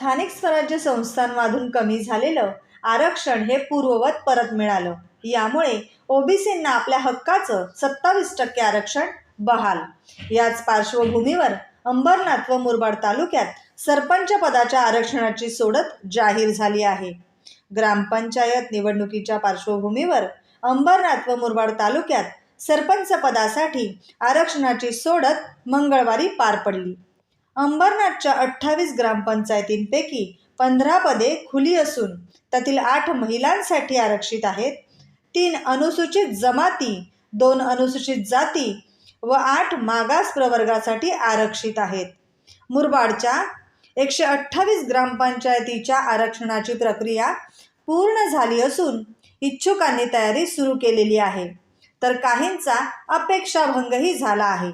स्थानिक स्वराज्य संस्थांमधून कमी झालेलं आरक्षण हे पूर्ववत परत मिळालं. यामुळे ओबीसींना आपल्या हक्काचं सत्तावीस टक्के आरक्षण बहाल. याच पार्श्वभूमीवर अंबरनाथ व मुरबाड तालुक्यात सरपंच पदाच्या आरक्षणाची सोडत जाहीर झाली आहे. ग्रामपंचायत निवडणुकीच्या पार्श्वभूमीवर अंबरनाथ व मुरबाड तालुक्यात सरपंच पदासाठी आरक्षणाची सोडत मंगळवारी पार पडली. अंबरनाथच्या अठ्ठावीस ग्रामपंचायतींपैकी पंधरा पदे खुली असून त्यातील आठ महिलांसाठी आरक्षित आहेत. तीन अनुसूचित जमाती दोन अनुसूचित जाती व आठ मागास प्रवर्गासाठी आरक्षित आहेत. मुरबाडच्या एकशे अठ्ठावीस ग्रामपंचायतीच्या आरक्षणाची प्रक्रिया पूर्ण झाली असून इच्छुकांनी तयारी सुरू केलेली आहे. तर काहींचा अपेक्षाभंगही झाला आहे.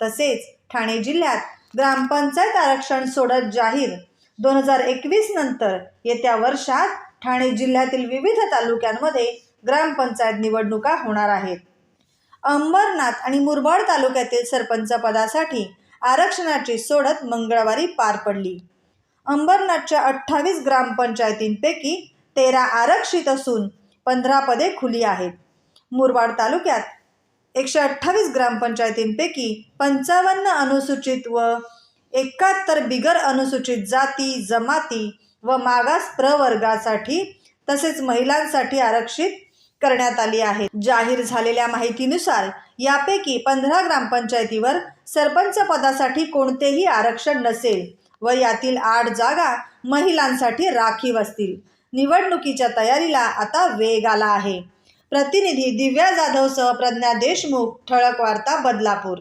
तसेच ठाणे जिल्ह्यात ग्रामपंचायत आरक्षण सोडत जाहीर. दोन हजार एकवीस नंतर येत्या वर्षात ठाणे जिल्ह्यातील विविध तालुक्यांमध्ये ग्रामपंचायत निवडणुका होणार आहेत. अंबरनाथ आणि मुरबाड तालुक्यातील सरपंच पदासाठी आरक्षणाची सोडत मंगळवारी पार पडली. अंबरनाथच्या अठ्ठावीस ग्रामपंचायतींपैकी तेरा आरक्षित असून पंधरा पदे खुली आहेत. मुरबाड तालुक्यात एकशे अठ्ठावीस ग्रामपंचायतींपैकी पंचावन्न अनुसूचित व एकाहत्तर बिगर अनुसूचित जाती जमाती व मागास प्रवर्गासाठी तसेच महिलांसाठी आरक्षित करण्यात आली आहे. जाहीर झालेल्या माहितीनुसार यापैकी पंधरा ग्रामपंचायतीवर सरपंच पदासाठी कोणतेही आरक्षण नसेल व यातील आठ जागा महिलांसाठी राखीव असतील. निवडणुकीच्या तयारीला आता वेग आला आहे. प्रतिनिधी दिव्या जाधवसह प्रज्ञा देशमुख ठळक वार्ता बदलापूर.